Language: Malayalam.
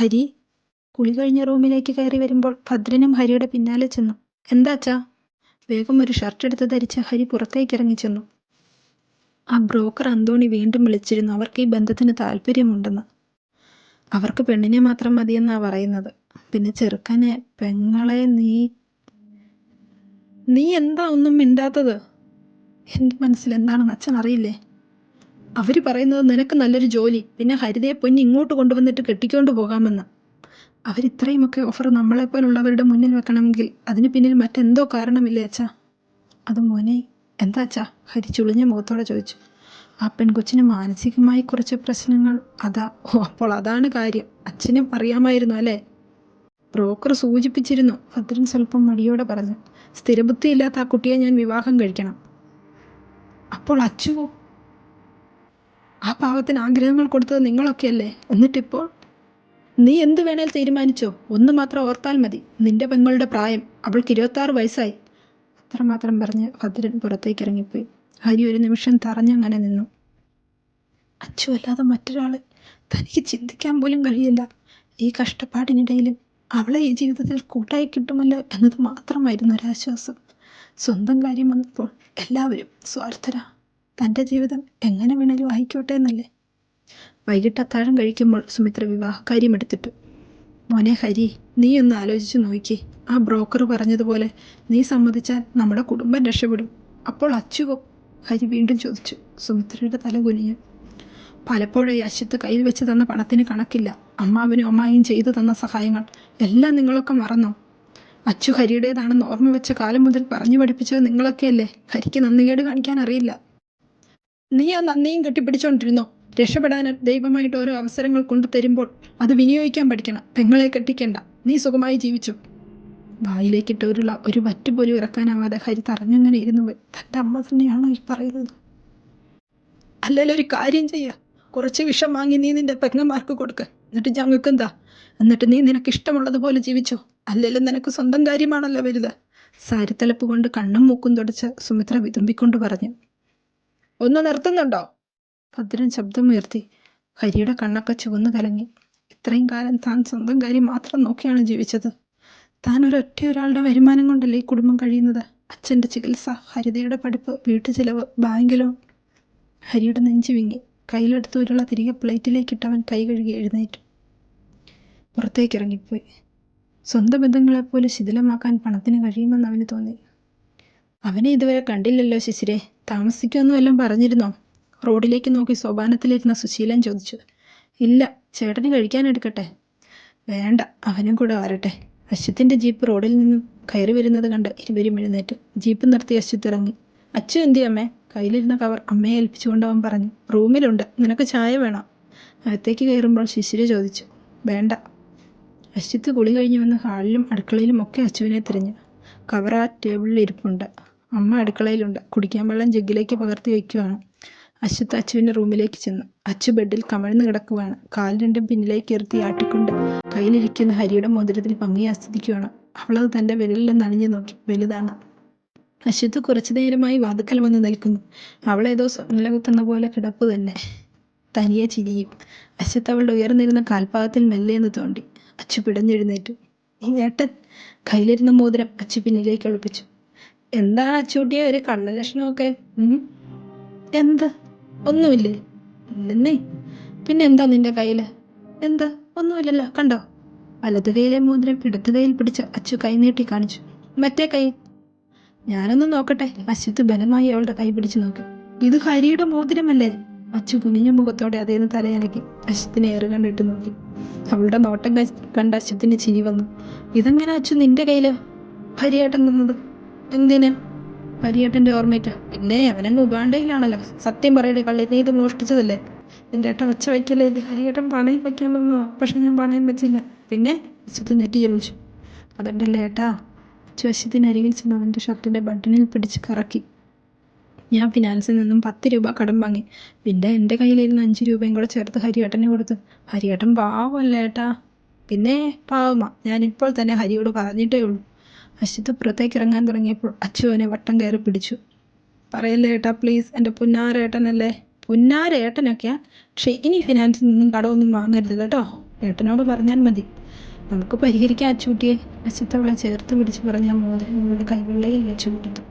ഹരി കുളി കഴിഞ്ഞ റൂമിലേക്ക് കയറി വരുമ്പോൾ ഭദ്രനും ഹരിയുടെ പിന്നാലെ ചെന്നു. എന്താ അച്ഛാ? വേഗം ഒരു ഷർട്ട് എടുത്ത് ധരിച്ച് ഹരി പുറത്തേക്ക് ഇറങ്ങി ചെന്നു ആ ബ്രോക്കർ അന്തോണി വീണ്ടും വിളിച്ചിരുന്നു. അവർക്ക് ഈ ബന്ധത്തിന് താല്പര്യമുണ്ടെന്ന് അവർക്ക് പെണ്ണിനെ മാത്രം മതിയെന്നാ പറയുന്നത്. പിന്നെ ചെറുക്കനെ പെങ്ങളെ നീ നീ എന്താ ഒന്നും മിണ്ടാത്തത്? എന്റെ മനസ്സിൽ എന്താണെന്ന് അച്ഛൻ അറിയില്ലേ? അവർ പറയുന്നത് നിനക്ക് നല്ലൊരു ജോലി പിന്നെ ഹരിതയെ പൊന്നി ഇങ്ങോട്ട് കൊണ്ടുവന്നിട്ട് കെട്ടിക്കൊണ്ട് പോകാമെന്ന്. അവരിത്രയുമൊക്കെ ഓഫർ നമ്മളെപ്പോലുള്ളവരുടെ മുന്നിൽ വെക്കണമെങ്കിൽ അതിന് പിന്നിൽ മറ്റെന്തോ കാരണമില്ലേ അച്ഛാ? അത് മോനെ എന്താ അച്ഛാ? ഹരി ചുളിഞ്ഞ മുഖത്തോടെ ചോദിച്ചു. ആ പെൺകൊച്ചിന് മാനസികമായി കുറച്ച് പ്രശ്നങ്ങൾ അതാ ഓ അപ്പോൾ അതാണ് കാര്യം. അച്ഛനും അറിയാമായിരുന്നു അല്ലേ? ബ്രോക്കർ സൂചിപ്പിച്ചിരുന്നു ഭദ്രൻ സ്വല്പം മടിയോടെ പറഞ്ഞു. സ്ഥിരബുദ്ധിയില്ലാത്ത ആ കുട്ടിയെ ഞാൻ വിവാഹം കഴിക്കണം. അപ്പോൾ അച്ചുവോ ആ പാവത്തിന് ആഗ്രഹങ്ങൾ കൊടുത്തത് നിങ്ങളൊക്കെയല്ലേ? എന്നിട്ടിപ്പോൾ? നീ എന്ത് വേണേൽ തീരുമാനിച്ചോ? ഒന്ന് മാത്രം ഓർത്താൽ മതി. നിന്റെ പെങ്ങളുടെ പ്രായം. അവൾക്ക് ഇരുപത്താറ് വയസ്സായി. അത്രമാത്രം പറഞ്ഞ് ഭദ്രൻ പുറത്തേക്ക് ഇറങ്ങിപ്പോയി ഹരി ഒരു നിമിഷം തറഞ്ഞങ്ങനെ നിന്നു. അച്ചു അല്ലാതെ മറ്റൊരാൾ തനിക്ക് ചിന്തിക്കാൻ പോലും കഴിയില്ല. ഈ കഷ്ടപ്പാടിനിടയിലും അവളെ ഈ ജീവിതത്തിൽ കൂട്ടായി കിട്ടുമല്ലോ എന്നത് മാത്രമായിരുന്നു ഒരാശ്വാസം. സ്വന്തം കാര്യം വന്നപ്പോൾ എല്ലാവരും സ്വാർത്ഥരാ. തന്റെ ജീവിതം എങ്ങനെ വേണേലും ആയിക്കോട്ടെ എന്നല്ലേ? വൈകിട്ട് അത്താഴം കഴിക്കുമ്പോൾ സുമിത്ര വിവാഹകാര്യം എടുത്തിട്ടു. മോനെ ഹരി നീ ഒന്ന് ആലോചിച്ച് നോക്കി ആ ബ്രോക്കർ പറഞ്ഞതുപോലെ നീ സമ്മതിച്ചാൽ നമ്മുടെ കുടുംബം രക്ഷപ്പെടും. അപ്പോൾ അച്ചുവോ ഹരി വീണ്ടും ചോദിച്ചു. സുമിത്രയുടെ തല കുനിഞ്ഞു. പലപ്പോഴും ഈ അശ്വത്ത് കയ്യിൽ വെച്ച് തന്ന പണത്തിന് കണക്കില്ല. അമ്മാവിനും അമ്മായും ചെയ്തു തന്ന സഹായങ്ങൾ. എല്ലാം നിങ്ങളൊക്കെ മറന്നോ? അച്ചു ഹരിയുടേതാണെന്ന് ഓർമ്മ വെച്ച കാലം മുതൽ പറഞ്ഞു പഠിപ്പിച്ചത് നിങ്ങളൊക്കെയല്ലേ? ഹരിക്ക് നന്ദികേട് കാണിക്കാൻ അറിയില്ല. നീ ആ നന്ദിയും കെട്ടിപ്പിടിച്ചോണ്ടിരുന്നോ? രക്ഷപ്പെടാൻ ദൈവമായിട്ട് ഓരോ അവസരങ്ങൾ കൊണ്ടു തരുമ്പോൾ അത് വിനിയോഗിക്കാൻ പഠിക്കണം. പെങ്ങളെ കെട്ടിക്കേണ്ട. നീ സുഖമായി ജീവിച്ചു. വായിലേക്കിട്ട് ഒരു ഒരു വറ്റ് പോലും ഇറക്കാനാവാതെ ഹരി തറഞ്ഞങ്ങനെ ഇരുന്നു തന്റെ അമ്മ തന്നെയാണോ ഈ പറയുന്നത്? അല്ലെങ്കിൽ ഒരു കാര്യം ചെയ്യുക കുറച്ച് വിഷം വാങ്ങി നീ നിന്റെ പെങ്ങന്മാർക്ക് കൊടുക്ക്. എന്നിട്ട് ഞങ്ങൾക്ക് എന്താ എന്നിട്ട് നീ നിനക്ക് ഇഷ്ടമുള്ളതുപോലെ ജീവിച്ചോ? അല്ലെങ്കിലും നിനക്ക് സ്വന്തം കാര്യമാണല്ലോ വലുത്. സാരിത്തലപ്പ് കൊണ്ട് കണ്ണും മൂക്കും തുടച്ച് സുമിത്ര വിതുമ്പിക്കൊണ്ട് പറഞ്ഞു. ഒന്ന് നിർത്തുന്നുണ്ടോ? ഭദ്രൻ ശബ്ദമുയർത്തി. ഹരിയുടെ കണ്ണൊക്കെ ചുവന്നു കലങ്ങി. ഇത്രയും കാലം താൻ സ്വന്തം കാര്യം മാത്രം നോക്കിയാണ് ജീവിച്ചത്. താൻ ഒരൊറ്റ ഒരാളുടെ വരുമാനം കൊണ്ടല്ലേ ഈ കുടുംബം കഴിയുന്നത്? അച്ഛന്റെ ചികിത്സ ഹരിതയുടെ പഠിപ്പ് വീട്ടു ചിലവ് ബാങ്ക് ലോൺ. ഹരിയുടെ നെഞ്ചു വിങ്ങി. കയ്യിലെടുത്ത് ഉരുള തിരികെ പ്ലേറ്റിലേക്കിട്ടവൻ കൈ കഴുകി എഴുന്നേറ്റു. പുറത്തേക്ക് ഇറങ്ങിപ്പോയി സ്വന്തം ബന്ധങ്ങളെപ്പോലെ ശിഥിലമാക്കാൻ പണത്തിന് കഴിയുമെന്ന് അവന് തോന്നി. അവനെ ഇതുവരെ കണ്ടില്ലല്ലോ ശിശിരെ. താമസിക്കുമെന്നും എല്ലാം പറഞ്ഞിരുന്നോ? റോഡിലേക്ക് നോക്കി സോപാനത്തിലിരുന്ന സുശീലൻ ചോദിച്ചു. ഇല്ല ചേട്ടന് കഴിക്കാൻ എടുക്കട്ടെ. വേണ്ട അവനും കൂടെ വരട്ടെ. അശ്വത്തിന്റെ ജീപ്പ് റോഡിൽ നിന്നും കയറി വരുന്നത് കണ്ട് ഇരുവരും എഴുന്നേറ്റ്. ജീപ്പ് നിർത്തി അശ്വത്ത് ഇറങ്ങി. അച്ഛൻ എന്തി അമ്മേ? കയ്യിലിരുന്ന കവർ അമ്മയെ ഏൽപ്പിച്ചുകൊണ്ട് അവൻ പറഞ്ഞു റൂമിലുണ്ട് നിനക്ക് ചായ വേണം. അകത്തേക്ക് കയറുമ്പോൾ ശിശിര ചോദിച്ചു വേണ്ട. അശ്വത്ത് കുളി കഴിഞ്ഞ് വന്ന് ഹാളിലും അടുക്കളയിലും ഒക്കെ അച്ചുവിനെ തിരഞ്ഞു. കവർ ആ ടേബിളിൽ ഇരിപ്പുണ്ട്. അമ്മ അടുക്കളയിലുണ്ട്. കുടിക്കാൻ വെള്ളം ജഗ്ഗിലേക്ക് പകർത്തി വയ്ക്കുവാണ്. അശ്വത്ത് അച്ചുവിന്റെ റൂമിലേക്ക് ചെന്നു. അച്ചു ബെഡിൽ കമഴ്ന്നു കിടക്കുവാണ്. കാൽ രണ്ടും പിന്നിലേക്ക് ഇരുത്തി ആട്ടിക്കൊണ്ട് കയ്യിലിരിക്കുന്ന ഹരിയുടെ മോതിരത്തിൽ ഭംഗി ആസ്വദിക്കുകയാണ് അവളത് തന്റെ വിരലിൽ നനഞ്ഞു നോക്കി. വലുതാണ്. അശ്വത്ത് കുറച്ചു നേരമായി വാതുക്കൽ വന്ന് നിൽക്കുന്നു. അവളേതോ സ്വപ്നലോകത്തെന്ന പോലെ കിടപ്പ് തന്നെ. തനിയെ ചിരിയും. അശ്വത്ത് അവളുടെ ഉയർന്നിരുന്ന കാൽഭാഗത്തിൽ മെല്ലെന്ന് തോണ്ടി. അച്ചു പിടഞ്ഞെഴുന്നേറ്റു. ഈ ഏട്ടൻ? കയ്യിലിരുന്ന മോതിരം അച്ചു പിന്നിലേക്ക് ഒളിപ്പിച്ചു. എന്താണ് അച്ചൂട്ടിയെ ഒരു കണ്ണലക്ഷണമൊക്കെ ഉം? എന്ത്? ഒന്നുമില്ലേ? ഇല്ലെന്നേ. പിന്നെ എന്താ നിന്റെ കയ്യിൽ എന്താ? ഒന്നുമില്ലല്ലോ. കണ്ടോ? വലത് കൈയിലെ മോതിരം ഇടത് കൈയിൽ പിടിച്ച് അച്ചു കൈ നീട്ടി കാണിച്ചു. മറ്റേ കൈ. ഞാനൊന്ന് നോക്കട്ടെ. അശ്വത്ത് ബലമായി അവളുടെ കൈ പിടിച്ചു നോക്കി. ഇത് ഹരിയുടെ മോതിരമല്ലേ? അച്ചു കുനിഞ്ഞ മുഖത്തോടെ അതേന്ന് തലയിലക്കി അശ്വത്തിനെ ഏറ് കണ്ടിട്ട് നോക്കി. അവളുടെ നോട്ടം കണ്ട അശ്വത്തിന് ചിരി വന്നു. ഇതെങ്ങനെ അച്ചു നിന്റെ കയ്യിൽ? ഹരിയേട്ടൻ തന്നത് എന്തിന്? പരിയേട്ടന്റെ ഓർമ്മയിട്ട് പിന്നെ അവനങ്ങ് ഉപാണ്ടയിലാണല്ലോ സത്യം പറയട്ടെ കള്ളി നീ ഇത് മോഷ്ടിച്ചതല്ലേ? എന്റെ ഏട്ടൻ ഒച്ച വയ്ക്കല്ലേ ഇത്? പണയം വയ്ക്കാൻ വന്നോ പക്ഷെ ഞാൻ പണയം വെച്ചില്ല. പിന്നെ വിശുദ്ധ നെറ്റി ചോദിച്ചു അതുണ്ടല്ലേ ഏട്ടാ? അശ്വത്തിനരികിൽ ചെന്ന് അവന്റെ ഷർട്ടിന്റെ ബട്ടണിൽ പിടിച്ച് കറക്കി. ഞാൻ ഫിനാൻസിൽ നിന്നും പത്ത് രൂപ കടം വാങ്ങി. പിന്നെ എന്റെ കയ്യിലിരുന്ന് അഞ്ച് രൂപയും കൂടെ ചേർത്ത് ഹരിയേട്ടന് കൊടുത്തു. ഹരിയേട്ടൻ പാവമല്ലേ ഏട്ടാ? പിന്നെ പാവമാ ഞാനിപ്പോൾ തന്നെ ഹരിയോട് പറഞ്ഞിട്ടേ ഉള്ളൂ. അശ്വത്ത് പുറത്തേക്ക് ഇറങ്ങാൻ തുടങ്ങിയപ്പോൾ അച്ചു വട്ടം കയറി പിടിച്ചു. പറയല്ലേ ഏട്ടാ പ്ലീസ് എന്റെ പുന്നാരേട്ടനല്ലേ? പുന്നാരേട്ടനൊക്കെയാ? പക്ഷേ ഇനി ഫിനാൻസിൽ നിന്നും കടമൊന്നും വാങ്ങരുത് കേട്ടോ. ഏട്ടനോട് പറഞ്ഞാൽ മതി. നമുക്ക് പരിഹരിക്കാം അച്ചൂട്ടിയെ അവളെ ചേർത്ത് പിടിച്ച് പറഞ്ഞാൽ മോനെ കൈവെള്ളയിൽ വെച്ചു കൊടുത്തു